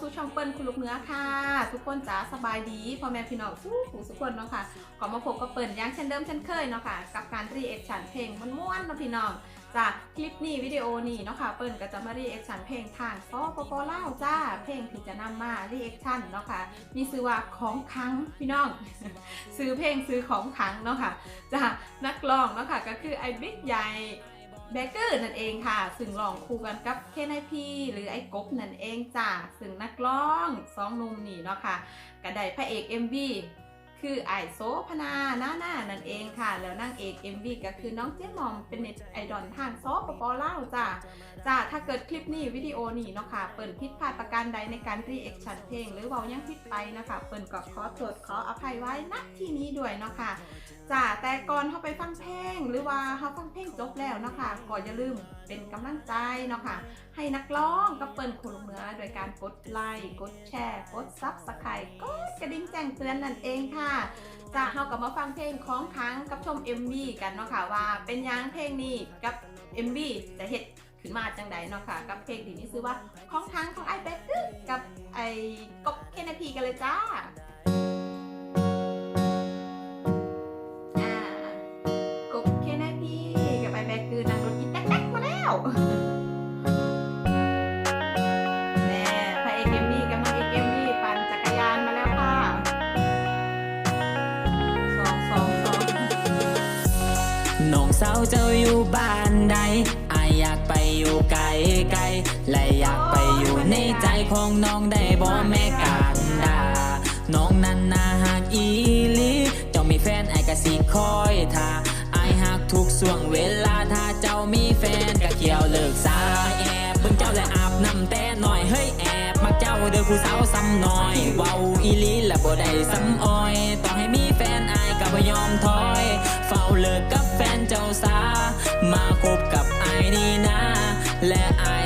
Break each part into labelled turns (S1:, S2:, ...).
S1: สู่ช่องเปิ้ลคุณลูกเนื้อค่ะ ทุกคนจ๋าสบายดีพ่อแม่พี่น้องทุกผู้ทุกคนเนาะค่ะขอมาพบกับเปิ้ลย่างเช่นเดิมเช่นเคยเนาะค่ะกับการรีแอคชั่นเพลงม้วนๆเนาะพี่น้องจากคลิปนี้วิดีโอนี้เนาะค่ะเปิ้ลก็จะมารีแอคชั่นเพลงทางซอปปล่าจ้าเพลงที่จะนำมารีแอคชั่นเนาะค่ะมีชื่อว่าของครั้งพี่น้อง ซื้อเพลงซื้อของขังเนาะค่ะจากนักร้องเนาะค่ะก็คือไอ้บิ๊กใหญ่ เบเกอร์นั่นเองค่ะ ซึ่งร้องคู่กันกับเคนไอพีหรือไอ้กบนั่นเองจ้าซึ่งนักร้องสองนุ่มนี่เนาะค่ะก็ได้พระเอก MV คือไอโซพนาหน้าหน้านั่นเองค่ะ แล้วนางเอก MV ก็คือน้องเจ๊มอมเป็นเน็ตไอดอลทางซอปปอล่าวจ้าจ้าถ้าเกิดคลิปนี้วิดีโอนี้เนาะค่ะ เปิดผิดพลาดประการใดในการรีแอคชั่นเพลง หรือเว่ายังผิดไปนะคะเปิดก็ขอโทษขออภัยไว้ณที่นี้ด้วยเนาะค่ะจ้าแต่ก่อนเข้าไปฟังเพลงหรือว่าเขาฟังเพลงจบแล้วเนาะค่ะก็อย่าลืม เป็นกำลังใจเนาะค่ะ ให้นักร้องกับเปิ้ลคนลูกเนือโดยการกดไลค์กดแชร์กดซับสไครต์กดกระดิ่งแจ้งเตือนนั่นเองค่ะจ้าเขากับมาฟังเพลงของครั้งกับชม MV กันเนาะค่ะว่าเป็นยังเพลงนี้กับ MV จะเห็ดขึ้นมาจังใดเนาะค่ะ กับเพลงที่มีชื่อว่าของครั้งของไอ้เบกกับไอ้กบเคนพีกันเลยจ้า แน่พระเอกเอมมี่กับนางเอกเอมมี่ปั่นจักรยานมาแล้วค่ะสองสองสอง
S2: น้องสาวเจ้าอยู่บ้านใดอายอยากไปอยู่ไกลไกลและอยากไปอยู่ในใจของน้องได้บ่แม่การดา น้องนั้นนาหักอีหลีเจ้ามีแฟนไอ้ายก็สิคอยท่าอายหักทุกส่วงเวลา ผู้สาวซ้ำน้อยเว้าอีลีและบ่ได้ซ้ำอ้อยต่อให้มีแฟนอายก็บ่ยอมถอย เฝ้าเลิกกับแฟนเจ้าสา มาคบกับอายนี่นะ และอาย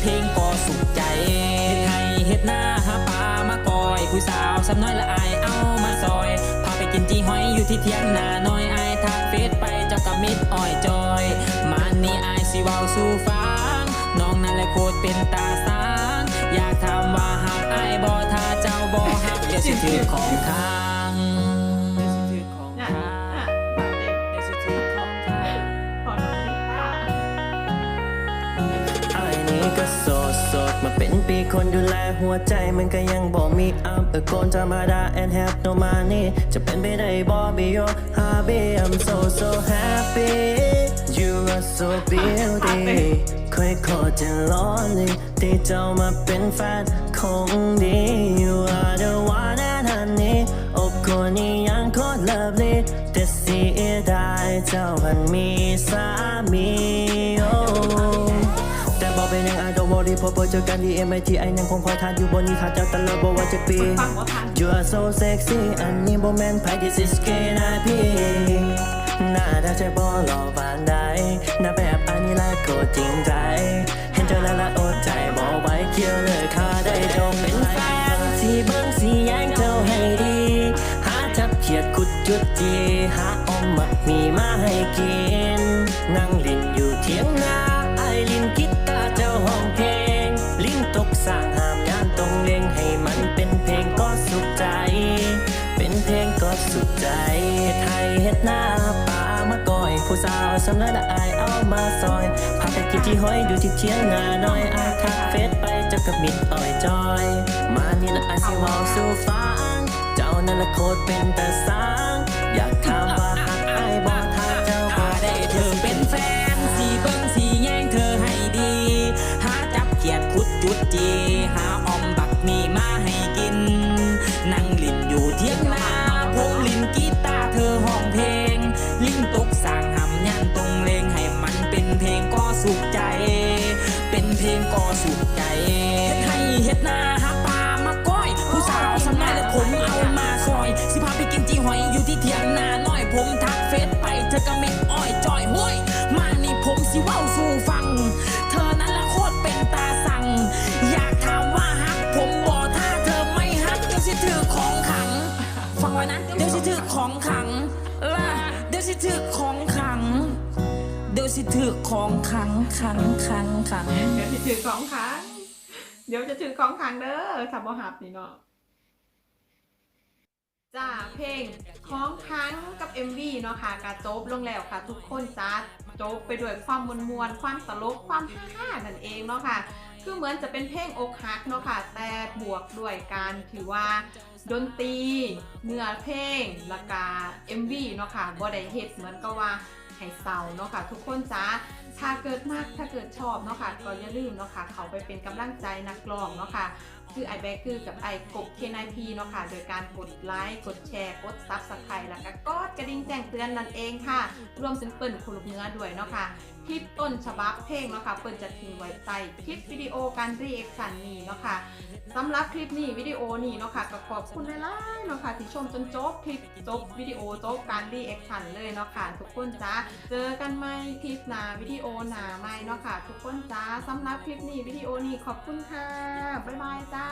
S2: เพลงก็สุขใจเฮ็ดให้เฮ็ดหน้าหาปลามาก่อย ผู้สาวสำน้อยละอายเอามาซอย พาไปกินจีหอยอยู่ที่เทียงนาน้อยอายทักเฟซไปเจ้ากับมิดอ้อยจอยมานี่อายสิเว้าสู่ฟังน้องนั่นแหละโคตรเป็นตาสางอยากถามว่าหักอายบ่ถ้าเจ้าบ่หักเดี๋ยวสิถือของค้า
S3: ก็โสดโสดมาเป็นปีคนดูแลหัวใจมันก็ยังบ่มีอัพเออโกนธรรมดา and have no money จะเป็นไปได้บ่ be your hobby I'm so so happy you are so beauty ค่อยขอจะ lonely ที่เจ้ามาเป็นแฟนคงดี you are the one and honey โอ้คนนี้ยังโคตร lovely แต่เสียดายเจ้าพันมีสา พอเจอกันที่ MIT ไอ้นั่งคงคอยทานอยู่บนนี้ถ้าเจ้าตะเลิศบอกว่าจะปี
S1: ฟังว่าทัน
S3: You are so sexy อันนี้โมเมนต์ไพดิสิสเกนาพี่หน้าได้ใจบอหล่อปานใดหน้าแบบอันนี้ละก็จริงใจ เห็นเธอแล้วละอดใจบอกไว้เกี่ยวเลยค่าได้จงเป็นแฟนที่เบิ้งสีแยงเจ้าให้ดี หาจับเขียดขุดจุดจีหาอมมักมีมาให้กินนั่ง ข้าวสำนักอายเอามาซอยพาไปกินที่ห้อยดูที่เทียงนาน้อยอาทักเฟสไปเจ้ากับมิดอ่อยจอย มานี่ละอายสิเว้าสู่ฟังเจ้านั่นละโคตรเป็นแต่สางอยากถา
S2: ของขังขังขังขัง
S1: เดี๋ยวจะถือของค้งเดี๋ยวจะถือของค้งเด้อถ้าบ่หับนี่เนาะจ้าเพลงของค้งกับ MV เนาะค่ะกาจบลงแล้วค่ะ ทุกคนจ้าจบไปด้วยความมวลมวลความตลกความฮ่าๆนั่นเองเนาะค่ะคือเหมือนจะเป็นเพลงอกหักเนาะค่ะแต่บวกด้วยการถือว่า ดนตรีเนื้อเพลงและกา MV เนาะค่ะบ่ได้เฮ็ดเหมือนกับว่าให้เศร้าเนาะค่ะ ทุกคนจ้าถ้าเกิดมากถ้าเกิดชอบเนาะค่ะก็อย่าลืมเนาะค่ะ เขาไปเป็นกำลังใจนักร้องเนาะค่ะ คือไอแบกคือกับไอกบเคนไอพีเนาะค่ะ โดยการกดไลค์กดแชร์กดซับส ระดิ่งแจ้งเตือนนั่นเองค่ะ รวมถึงเปิ่นคุลูกเนื้อด้วยเนาะค่ะคลิปต้นฉบับเพลงเนาะค่ะเปิ่นจะทิ้งไว้ใต้คลิปวิดีโอการรีแอคชั่นนี้เนาะค่ะสำหรับคลิปนี้วิดีโอนี้เนาะค่ะก็ขอบคุณหลายๆเนาะค่ะที่ชมจนจบคลิปจบวิดีโอจบการรีแอคชั่นเลยเนาะค่ะทุกคนจ้าเจอกันใหมคลิปหน้าวิดีโอหน้าใหม่เนาะค่ะทุกคนจ้าสำหรับคลิปนี้วิดีโอนี้ขอบคุณค่ะบ๊ายบายจ้า